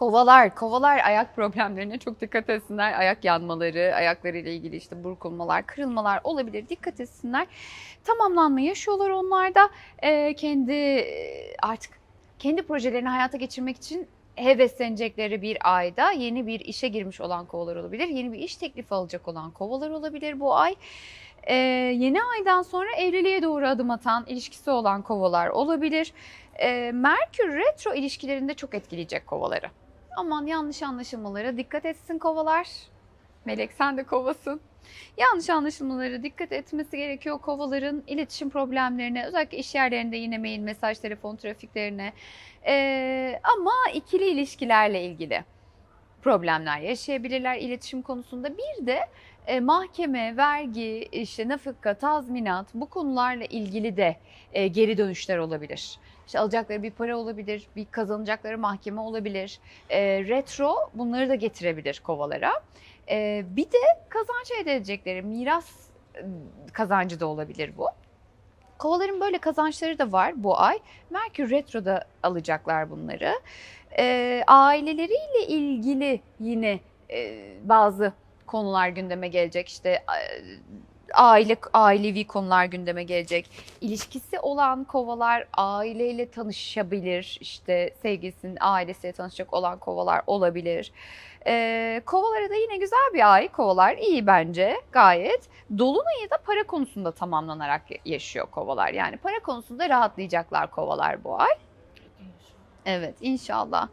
Kovalar, kovalar ayak problemlerine çok dikkat etsinler. Ayak yanmaları, ayaklarıyla ilgili işte burkulmalar, kırılmalar olabilir. Dikkat etsinler. Tamamlanma yaşıyorlar onlar da Ee, kendi e, artık kendi projelerini hayata geçirmek için heveslenecekleri bir ayda yeni bir işe girmiş olan kovalar olabilir. Yeni bir iş teklifi alacak olan kovalar olabilir bu ay. Ee, yeni aydan sonra evliliğe doğru adım atan, ilişkisi olan kovalar olabilir. Ee, Merkür retro ilişkilerinde çok etkileyecek kovaları. Aman yanlış anlaşılmalara dikkat etsin kovalar. Melek sen de kovasın. Yanlış anlaşılmalara dikkat etmesi gerekiyor kovaların iletişim problemlerine özellikle iş yerlerinde yine mail, mesaj, telefon trafiklerine Ee, ama ikili ilişkilerle ilgili problemler yaşayabilirler iletişim konusunda. Bir de e, mahkeme, vergi, işte nafaka, tazminat bu konularla ilgili de e, geri dönüşler olabilir. İşte alacakları bir para olabilir, bir kazanacakları mahkeme olabilir. E, retro bunları da getirebilir kovalara. E, bir de kazanç elde edecekleri miras e, kazancı da olabilir bu. Kovaların böyle kazançları da var bu ay. Merkür Retro'da alacaklar bunları. E, aileleriyle ilgili yine e, bazı konular gündeme gelecek. İşte e, aile ailevi konular gündeme gelecek. İlişkisi olan kovalar aileyle tanışabilir. İşte sevgilisinin ailesiyle tanışacak olan kovalar olabilir. Ee, kovalara da yine güzel bir ay. Kovalar iyi bence gayet. Dolunay'ı da para konusunda tamamlanarak yaşıyor kovalar. Yani para konusunda rahatlayacaklar kovalar bu ay. Evet inşallah.